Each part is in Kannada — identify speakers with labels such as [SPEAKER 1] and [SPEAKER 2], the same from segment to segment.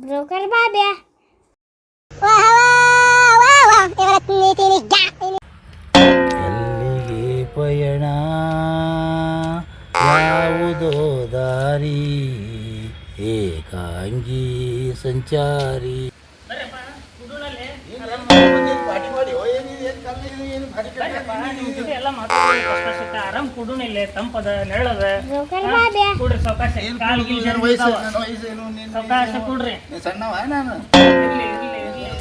[SPEAKER 1] ಬ್ರೋಕರ್ ಬಾಬ್ಯಾ
[SPEAKER 2] ಎಲ್ಲಿಗೆ ಪಯಣ ಯಾವುದೋ ದಾರಿ ಏಕಾಂಗಿ ಸಂಚಾರಿ
[SPEAKER 3] ಎಲ್ಲ ಆರಾಮ್ ಕುಡುನಿಲ್ಲ ತಂಪದ ನೆರಳದ. ಕೂಡ್ರಿ ಸಾವಕಾಶ. ಕಾಲ್ ಗೀಲ್ ಜರ ಬಿದ್ದಾವ. ಸಾವಕಾಶ ಕುಡ್ರಿ.
[SPEAKER 2] ಸಣ್ಣವ ನಾನು.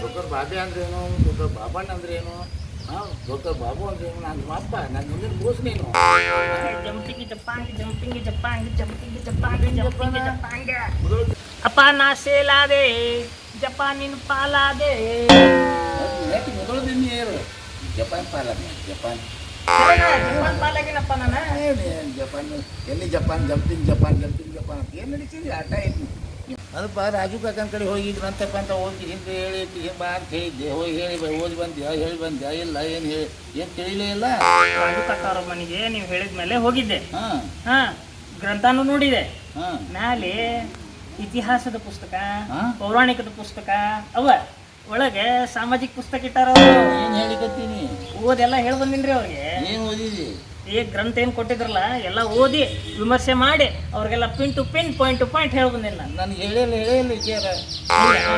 [SPEAKER 2] ಡಾಕ್ಟರ್ ಬಾಬೆ ಅಂದ್ರೇನು ಡಾಕ್ಟರ್ ಬಾಬಣ್ಣ ಅಂದ್ರೇನು ಏನು? ಡಾಕ್ಟರ್ ಬಾಬು ಅಂದ್ರೇನು ನನ್ನ ಅಪ್ಪ ನನ್ನ ಮುಂದಿನ ಕೂಸು ನೀನು.
[SPEAKER 3] ಜಂಪಿಂಗ್ ಜಪಾಂಗ್ ಜಂಪಿಂಗ್ ಜಪಾಂಗ್ ಜಂಪಿಂಗ್ ಜಪಾಂಗ್ ಜಂಪಿಂಗ್ ಜಪಾಂಗ್. ಅಪ್ಪ ನಾ ಸೇಲಾದೆ ಜಪಾನಿನ ಪಾಲಾದೆ.
[SPEAKER 2] ನೆಟ್ಟಿ ಮೊದಲು ದಿನ ಏರು ಜಪಾನ್ ಪಾಲನೆ ಜಪಾನ್
[SPEAKER 3] ಜಪಾನ್
[SPEAKER 2] ಎಲ್ಲಿ Japan jumping Japan jumping Japan ಅಂತ ಏನು ನಡೀತಿದ್ರಿ ಆಟ ಐತಿ ಅದಪ್ಪ ರಾಜು ಕಾಕನ ಕಡೆ ಹೋಗಿ ಅಂತ ಹೋಗಿ ಹಿಂದೆ ಹೇಳಿ ಹಿಂಗೆ ಬಾ ಅಂತ ಹೇಳಿದ್ದೆ? ಹೋಗಿ ಹೇಳಿ ಬೈ ಓದಿ ಬಂದ್ಯಾ ಹೇಳಿ ಬಂದ್ಯಾ ಇಲ್ಲ ಏನು ಹೇಳಿ ಏನು ತಿಳಿಲೇ ಇಲ್ಲ?
[SPEAKER 3] ರಾಜು ಕಟ್ಟವ್ರ ಮನೆಗೆ ನೀವು ಹೇಳಿದ್ಮೇಲೆ ಹೋಗಿದ್ದೆ.
[SPEAKER 2] ಹಾಂ.
[SPEAKER 3] ಹಾ ಗ್ರಂಥನೂ ನೋಡಿದೆ.
[SPEAKER 2] ಹಾಂ.
[SPEAKER 3] ಮ್ಯಾಲೆ ಇತಿಹಾಸದ ಪುಸ್ತಕ
[SPEAKER 2] ಹಾ?
[SPEAKER 3] ಪೌರಾಣಿಕದ ಪುಸ್ತಕ ಅವ. ಒಳಗೆ ಸಾಮಾಜಿಕ ಪುಸ್ತಕ ಇಟ್ಟಾರ
[SPEAKER 2] ಏನು ಹೇಳಿಕತ್ತೀನಿ?
[SPEAKER 3] ಓದೆಲ್ಲ ಹೇಳಿ ಬಂದಿನ್ರಿ ಅವ್ರಿಗೆ.
[SPEAKER 2] ಏನು ಓದಿದಿ?
[SPEAKER 3] ಈ ಗ್ರಂಥ ಏನು ಕೊಟ್ಟಿದ್ರಲ್ಲ ಎಲ್ಲ ಓದಿ ವಿಮರ್ಶೆ ಮಾಡಿ ಅವ್ರಿಗೆಲ್ಲ pin to pin point to point ಹೇಳಿ ಬಂದಿನಿ ನಾನು.
[SPEAKER 2] ನನಗೆ ಹೇಳಿಲ್ಲ ಹೇಳಿಲ್ಲ ವಿಚಾರ.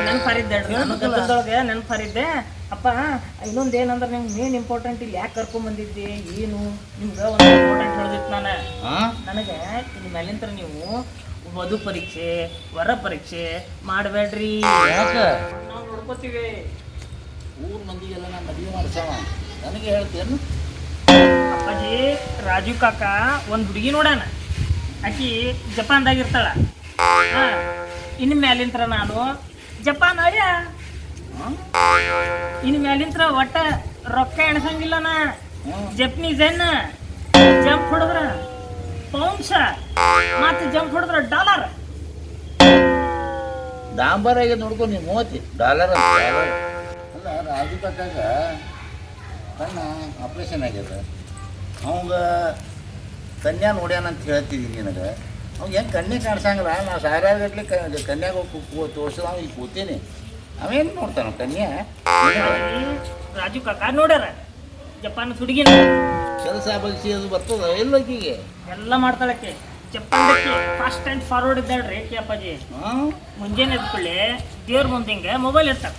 [SPEAKER 3] ನೆನಪರಿದ್ದೆ ಗದ್ದಲದೊಳಗೆ ನೆನಪರಿದ್ದೆ. ಅಪ್ಪ ಇನ್ನೊಂದು ಏನಂದ್ರೆ ನಿಮ್ಗೆ ಮೇನ್ ಇಂಪಾರ್ಟೆಂಟ್ ಇಲ್ಲಿ ಯಾಕೆ ಕರ್ಕೊಂಡ್ ಬಂದಿದ್ದೆ? ಏನು? ನಿಮ್ಗೆ ಒಂದು ಇಂಪಾರ್ಟೆಂಟ್ ಹೇಳಿದಿತ್ತು ನಾನು. ನನಗೆ ಇಲ್ಲಿ ಮೇಲಿಂತ್ರ ನೀವು ವಧು ಪರೀಕ್ಷೆ ವರ ಪರೀಕ್ಷೆ ಮಾಡಬೇಡ್ರಿ. ನೋಡ್ಕೋತೀವಿ
[SPEAKER 2] ಊರ್ ಮಂದಿಗೆಲ್ಲ ನಾನು ಮದುವೆ ಮಾಡ್ಸವ. ನನಗೆ ಹೇಳ್ತೇನು?
[SPEAKER 3] ಅಪ್ಪಾಜಿ ರಾಜು ಕಾಕ ಒಂದು ಹುಡುಗಿ ನೋಡೋಣ ಆಕಿ ಜಪಾನ್ದಾಗ ಇರ್ತಾಳ. ಹಾ, ಇನ್ನು ಮ್ಯಾಲಿಂತ್ರ ನಾನು ಜಪಾನ್ ಅಯ್ಯ.
[SPEAKER 2] ಇನ್
[SPEAKER 3] ಇನ್ನು ಮ್ಯಾಲಿಂತ್ರ ಒಟ್ಟ ರೊಕ್ಕ ಎಣಸಂಗಿಲ್ಲ ನಾ. ಜಪನೀಸ್ ಏನ? ಜಂಪ್ ಹೊಡೆದ್ರ ಪೌಂಡ್ಸ. ಮತ್ತೆ ಜಂಪ್ ಹೊಡೆದ್ರ ಡಾಲರ್.
[SPEAKER 2] ಡಾಂಬರ್ ಆಗಿ ನೋಡ್ಕೊ ನೀವು ಮೂವತ್ತಿ. ಡಾಲರ್ ಅಲ್ಲ ರಾಜು ಕಾಕಾಗ ಕಣ್ಣ ಆಪ್ರೇಷನ್ ಆಗ್ಯದ. ಅವಂಗ ಕನ್ಯಾ ನೋಡ್ಯಾನ ಅಂತ ಹೇಳ್ತಿದ್ದೀನಿ ನಿನಗೆ. ಅವ್ಗೆ ಹೆಂಗೆ ಕಣ್ಣಿ ಕಾಣಿಸಂಗಿಲ್ಲ. ನಾ ಸಾವಿರಾರು ಗಟ್ಲೆ ಕನ್ಯಾಗ ತೋರಿಸಿದ ಅವ್ನು ಇಲ್ಲಿ ಕೂತೀನಿ. ಅವೇನು ನೋಡ್ತಾನ ಕನ್ಯಾ?
[SPEAKER 3] ರಾಜು ಕಾಕ ನೋಡ್ಯಾರ? ಜಪಾನ್ ಹುಡುಗಿನ?
[SPEAKER 2] ಕೆಲಸ ಬಗ್ಸಿ ಅದು ಬರ್ತದ ಎಲ್ಲಕ್ಕಿಗೆ
[SPEAKER 3] ಎಲ್ಲ ಮಾಡ್ತಾಳಕ್ಕೆ ಜಪಾನ್ದಕ್ಕೆ ಫಾಸ್ಟ್ ಆ್ಯಂಡ್ ಫಾರ್ವರ್ಡ್ ಇದ್ದಾಳ್ರಿ ಆಕಿ ಅಪ್ಪಾಜಿ. ಮುಂಜಾನೆ ಎದ್ದ ಎದ್ಕೊಳ್ಳಿ ದೇವ್ರ ಮುಂದೆ ಹಿಂಗೆ ಮೊಬೈಲ್ ಇರ್ತಾಳೆ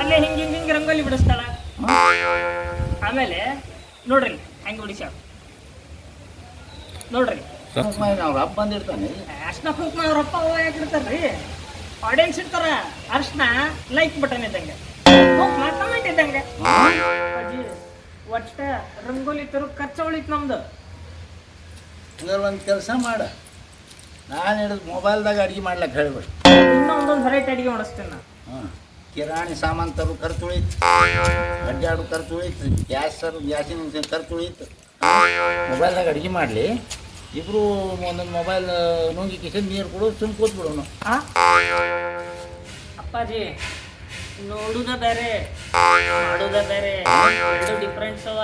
[SPEAKER 3] ಅಲ್ಲೇ ಹಿಂಗ ಹಿಂಗೆ ಹಿಂಗೆ ರಂಗೋಲಿ ಬಿಡಿಸ್ತಾಳ. ಆಮೇಲೆ ನೋಡ್ರಿ ಹೆಂಗೆ ಬಿಡಿಸ್ಯಾಳ. ನೋಡ್ರಿ.
[SPEAKER 2] ನಾವು ಅಪ್ಪ ಬಂದಿರ್ತಾನೆ.
[SPEAKER 3] ಅರ್ಶನ ಕುಂಕುಮ ಅವ್ರಪ್ಪ ಅವ್ವ ಯಾಕಿರ್ತಾರ್ರಿ ಆಡಿಯನ್ಸ್ ಇರ್ತಾರ ಅರ್ಶನ ಲೈಕ್ ಬಟನ್ ಇದ್ದಂಗೆ. ಕುಂಕುಮ ಕಮೆಂಟ್ ಇದ್ದಂಗೆ. ಅಜ್ಜಿ ಒಟ್ಟ ರಂಗೋಲಿ ತರೋ ಖರ್ಚು ಉಳಿತು ನಮ್ದು.
[SPEAKER 2] ಇದ್ರ ಒಂದು ಕೆಲಸ ಮಾಡ. ನಾನು ಹಿಡಿದು ಮೊಬೈಲ್ದಾಗ ಅಡುಗೆ ಮಾಡ್ಲಕ್ಕೆ ಹೇಳ್ಬೇಡಿ.
[SPEAKER 3] ಇನ್ನೂ ಒಂದೊಂದು ವೆರೈಟಿ ಅಡುಗೆ ಮಾಡಿಸ್ತೇನೆ ನಾ
[SPEAKER 2] ಹಾಂ ಕಿರಾಣಿ ಸಾಮಾನು ತರು ಖರ್ಚು ಉಳಿತು ಅಡ್ಡಾಡು ಖರ್ಚು ಉಳಿತು ಗ್ಯಾಸ್ ತರು ಗ್ಯಾಸಿನ ಖರ್ಚು ಉಳಿತು ಮೊಬೈಲ್ದಾಗ ಅಡುಗೆ ಮಾಡಲಿ. ಇಬ್ಬರು ಒಂದೊಂದು ಮೊಬೈಲ್ ನುಂಗಿ ಕಿಶನ್ ನೀರು ಕೊಡು ಸುಮ್ ಕೂತ್ಬಿಡೋನು.
[SPEAKER 3] ಆ? ಅಪ್ಪಾಜಿ ನೋಡುದ ಬೇರೆ ಮಾಡುದ ಬೇರೆ ಎರಡು ಡಿಫ್ರೆನ್ಸ್ ಅವ.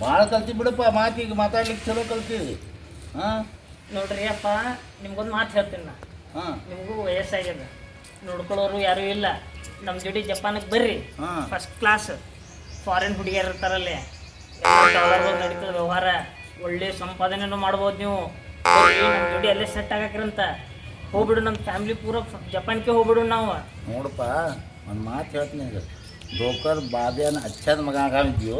[SPEAKER 2] ಭಾಳ ಕಲ್ತಿ ಬಿಡಪ್ಪ ಮಾತಿಗೆ ಮಾತಾಡ್ಲಿಕ್ಕೆ ಚಲೋ ಕಲ್ತೀವಿ ಹಾಂ?
[SPEAKER 3] ನೋಡ್ರಿ ಅಪ್ಪ ನಿಮ್ಗೊಂದು ಮಾತು ಹೇಳ್ತೀನಿ ನಾ.
[SPEAKER 2] ಹಾಂ.
[SPEAKER 3] ನಿಮಗೂ ವಯಸ್ಸಾಗ್ಯದ. ನೋಡ್ಕೊಳ್ಳೋರು ಯಾರೂ ಇಲ್ಲ. ನಮ್ಮ ಜೋಡಿ ಜಪಾನಿಗೆ ಬರ್ರಿ.
[SPEAKER 2] ಹಾಂ.
[SPEAKER 3] ಫಸ್ಟ್ ಕ್ಲಾಸ್ ಫಾರಿನ್ ಹುಡುಗಿಯರು ಇರ್ತಾರಲ್ಲೇ. ನಡೀತದ ವ್ಯವಹಾರ. ಒಳ್ಳೆ ಸಂಪಾದನೆನೂ ಮಾಡ್ಬೋದು ನೀವು. ಬರ್ರಿ, ನಮ್ಮ ಜೋಡಿ ಅಲ್ಲೇ ಸೆಟ್ ಆಗಕ್ರಂತ. ಹೋಗ್ಬಿಡು ನಮ್ಮ ಫ್ಯಾಮಿಲಿ ಪೂರ ಜಪಾನ್ಗೆ ಹೋಗ್ಬಿಡು ನಾವು.
[SPEAKER 2] ನೋಡಪ್ಪ ಒಂದು ಮಾತು ಹೇಳ್ತೀನಿ ಈಗ. ಬ್ರೋಕರ್ ಬಾಬ್ಯಾನ ಅಚ್ಚದ ಮಗ ಆಗಾವಿದ್ಯೋ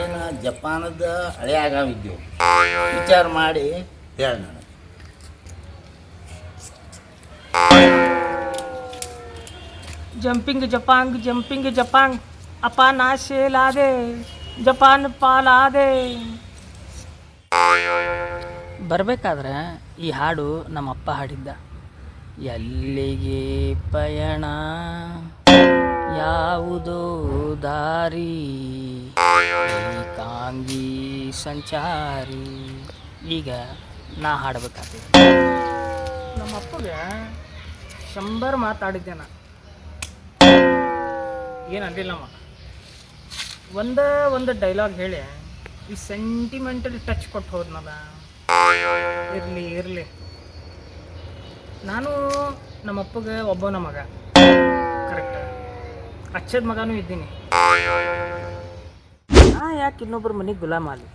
[SPEAKER 2] ಏನು ಜಪಾನದ ಹಳೆ ಆಗಾವಿದ್ಯೋ ವಿಚಾರ ಮಾಡಿ ಹೇಳ ನಾನು
[SPEAKER 3] ಜಂಪಿಂಗ್ ಜಪಾಂಗ್ ಜಂಪಿಂಗ್ ಜಪಾಂಗ್ ಅಪ್ಪ ನಾಶೇಲಾದೆ ಜಪಾನ್ ಪಾಲಾದೆ. ಬರಬೇಕಾದ್ರೆ ಈ ಹಾಡು ನಮ್ಮಪ್ಪ ಹಾಡಿದ್ದ. ಎಲ್ಲಿಗೆ ಪಯಣ? ಯಾವುದೋ ದಾರಿ ಕಾಂಗಿ ಸಂಚಾರಿ. ಈಗ ನಾ ಹಾಡಬೇಕಾಗ್ತದೆ. ನಮ್ಮ ಅಪ್ಪಗೆ ಶಂಬರ್ ಮಾತಾಡಿದ್ದೆ ನಾ. ಏನು ಅಂದಿಲ್ಲಮ್ಮ ಒಂದ ಒಂದು ಡೈಲಾಗ್ ಹೇಳಿ, ಈ ಸೆಂಟಿಮೆಂಟಲ್ ಟಚ್ ಕೊಟ್ಟು ಹೋದ್ನಲ್ಲ ಇರಲಿ ಇರಲಿ. ನಾನು ನಮ್ಮ ಅಪ್ಪಗೆ ಒಬ್ಬ ಮಗ. ಅಚ್ಚದ ಮಗನೂ ಇದ್ದೀನಿ. ನಾ ಯಾಕೆ ಇನ್ನೊಬ್ಬರ ಮನೆಗೆ ಗುಲಾಮ ಆಗಲಿ?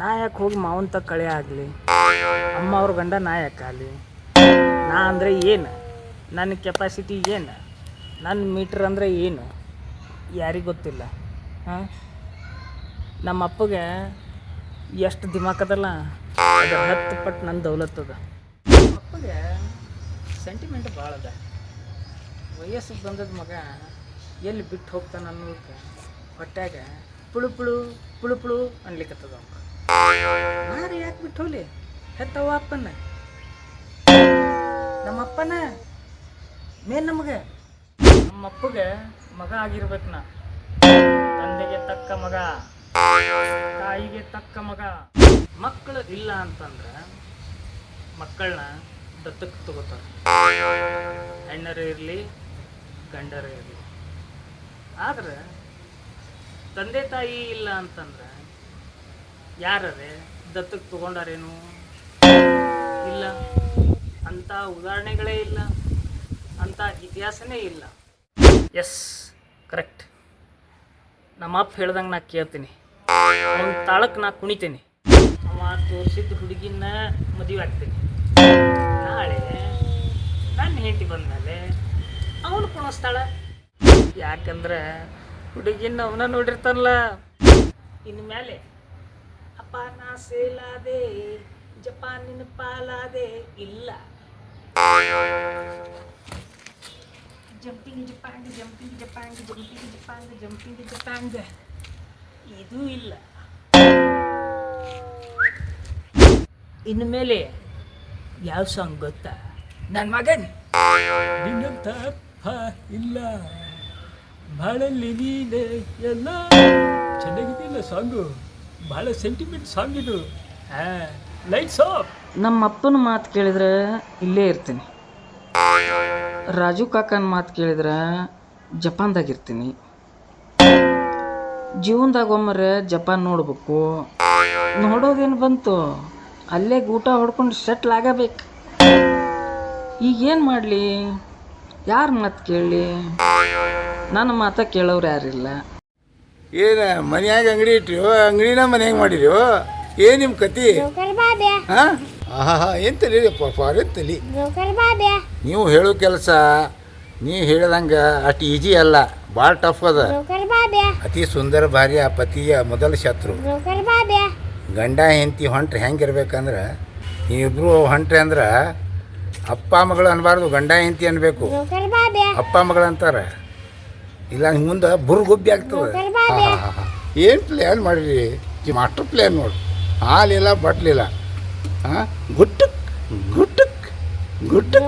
[SPEAKER 3] ನಾ ಯಾಕೆ ಹೋಗಿ ಮಾವನ ತಕ್ಕ ಕಳೆ ಆಗಲಿ? ಅಮ್ಮ ಅವ್ರ ಗಂಡ ನಾ ಯಾಕೆ ಆಗಲಿ? ನಾ ಅಂದರೆ ಏನು? ನನ್ನ ಕೆಪಾಸಿಟಿ ಏನು? ನನ್ನ ಮೀಟ್ರ್ ಅಂದರೆ ಏನು? ಯಾರಿಗೆ ಗೊತ್ತಿಲ್ಲ. ಹಾಂ? ನಮ್ಮ ಅಪ್ಪಗೆ ಎಷ್ಟು ದಿಮಾಕದಲ್ಲ ಹತ್ತು ಪಟ್ಟು ನನ್ನ ದೌಲತ್ತದ ಅಪ್ಪಗೆ ಸೆಂಟಿಮೆಂಟ್ ಭಾಳ ಅದ. ವಯಸ್ಸಿಗೆ ಬಂದದ ಮಗ ಎಲ್ಲಿ ಬಿಟ್ಟು ಹೋಗ್ತಾನೆ ಅನ್ನೋದಕ್ಕೆ ಹೊಟ್ಯಾಗ ಪುಳು ಪುಳು ಪುಳು ಪುಳು ಅನ್ಲಿಕ್ಕತ್ತದ ಯಾರು ಯಾಕೆ ಬಿಟ್ಟು ಹೋಗ್ಲಿ? ಹೆತ್ತವ ಅಪ್ಪನ ನಮ್ಮ ಅಪ್ಪನ ಮೇನ್ ನಮಗೆ. ನಮ್ಮ ಅಪ್ಪಗೆ ಮಗ ಆಗಿರ್ಬೇಕು ನಾ. ತಂದೆಗೆ ತಕ್ಕ ಮಗ, ತಾಯಿಗೆ ತಕ್ಕ ಮಗ. ಮಕ್ಕಳು ಇಲ್ಲ ಅಂತಂದ್ರೆ ಮಕ್ಕಳನ್ನ ದತ್ತಕ್ಕೆ ತಗೋತಾರೆ. ಹೆಣ್ಣರು ಇರಲಿ ಗಂಡರೇ ಇರಲಿ ಆದ್ರೆ ತಂದೆ ತಾಯಿ ಇಲ್ಲ ಅಂತಂದ್ರೆ ಯಾರೇ ದತ್ತಕ್ಕೆ ತಗೊಂಡಾರೇನು? ಇಲ್ಲ. ಅಂತ ಉದಾಹರಣೆಗಳೇ ಇಲ್ಲ. ಅಂತ ಇತಿಹಾಸನೇ ಇಲ್ಲ. ಎಸ್ ಕರೆಕ್ಟ್ ನಮ್ಮ ಅಪ್ಪ ಹೇಳ್ದಂಗೆ ನಾ ಕೇಳ್ತೀನಿ. ಅವ್ನ ತಾಳಕ್ಕೆ ನಾ ಕುಣಿತೀನಿ. ಅವ ತೋರಿಸಿದ ಹುಡುಗಿನ ಮದುವೆ ಆಗ್ತೀನಿ. ನಾಳೆ ನನ್ನ ಹೆಂಡತಿ ಬಂದಮೇಲೆ ಅವನು ಕುಣಿಸ್ತಾಳ. ಯಾಕಂದ್ರೆ ಹುಡುಗಿನ ಅವನ ನೋಡಿರ್ತಾನಲ್ಲ. ಇನ್ ಮೇಲೆ ಅಪ್ಪ ನಾ ಸೇಲಾದೆ ಜಪಾನಿನ ಪಾಲಾದೆ, ಇಲ್ಲ. ಜಂಪಿಂಗ್ ಜಪಾಂಗ್ ಜಂಪಿಂಗ್ ಜಪಾಂಗ್ ಜಂಪಿಂಗ್ ಜಪಾಂಗ್ ಜಂಪಿಂಗ್ ಜಪಾಂಗ್. ಇದು ಇಲ್ಲ. ಇನ್ಮೇಲೆ ಯಾವ ಸಾಂಗ್ ಗೊತ್ತಾ? ನನ್ನ ಮಗನ್. ನಿನ್ನಂತ ಇಲ್ಲ. ಬಾಳಲ್ಲಿ ನೀನೆ ಎಲ್ಲ. ಚೆನ್ನಾಗಿದೆಯಲ್ಲ ಸಾಂಗು? ಭಾಳ ಸೆಂಟಿಮೆಂಟ್ ಸಾಂಗ್ ಇದು. ಲೈಟ್ಸ್ ಆಫ್ ನಮ್ಮ ಅಪ್ಪನ ಮಾತು ಕೇಳಿದ್ರೆ ಇಲ್ಲೇ ಇರ್ತೀನಿ. ರಾಜು ಕಾಕನ ಮಾತು ಕೇಳಿದ್ರೆ ಜಪಾನ್ದಾಗ ಇರ್ತೀನಿ. ಜೀವನದಾಗ ಒಮ್ಮರೆ ಜಪಾನ್ ನೋಡ್ಬೇಕು. ನೋಡೋದೇನು ಬಂತು? ಅಲ್ಲೇ ಊಟ ಹೊಡ್ಕೊಂಡು ಸೆಟ್ಲ್ ಆಗಬೇಕು. ಈಗೇನು ಮಾಡಲಿ? ಯಾರ ಮಾತು ಕೇಳಿ? ನನ್ನ ಮಾತ ಕೇಳೋರು ಯಾರಿಲ್ಲ.
[SPEAKER 2] ಏನು ಮನ್ಯಾಗ ಅಂಗಡಿ ಇಟ್ರಿ ಅಂಗಡಿನ ಮನ್ಯಾಗ ಮಾಡಿರಿ ಏನು ನಿಮ್ಮ ಕತಿ? ಹಾಂ? ಆಹಾ ಏನು ತಲಿ ಫಾರಿನ್ ತಲಿ. ನೀವು ಹೇಳೋ ಕೆಲಸ ನೀವು ಹೇಳ್ದಂಗೆ ಅಷ್ಟು ಈಜಿ ಅಲ್ಲ ಭಾಳ ಟಫ್ ಅದ. ಅತಿ ಸುಂದರ ಭಾರ್ಯ ಪತಿಯ ಮೊದಲ ಶತ್ರು. ಗಂಡ ಹೆಂಡತಿ ಹೊಂಟ್ರೆ ಹೆಂಗಿರ್ಬೇಕಂದ್ರೆ ನೀವಿಬ್ರು ಹೊಂಟ್ರೆ ಅಂದ್ರೆ ಅಪ್ಪ ಮಗಳು ಅನ್ಬಾರ್ದು ಗಂಡ ಹೆಂಡತಿ ಅನ್ಬೇಕು. ಅಪ್ಪ ಮಗಳು ಅಂತಾರೆ. ಇಲ್ಲ ಮುಂದೆ ಬುರ್ಗುಬ್ಬಿ ಆಗ್ತದೆ. ಏನು ಪ್ಲ್ಯಾನ್ ಮಾಡಿರಿ? ಮಾಸ್ಟರ್ ಪ್ಲ್ಯಾನ್ ನೋಡಿ. ಹಾಲಿಲ್ಲ ಬಟ್ಲಿಲ್ಲ. ಹಾಂ ಗುಟ್ಟಕ್ ಗುಟ್ಟಕ್ ಗುಟ್ಟಕ್.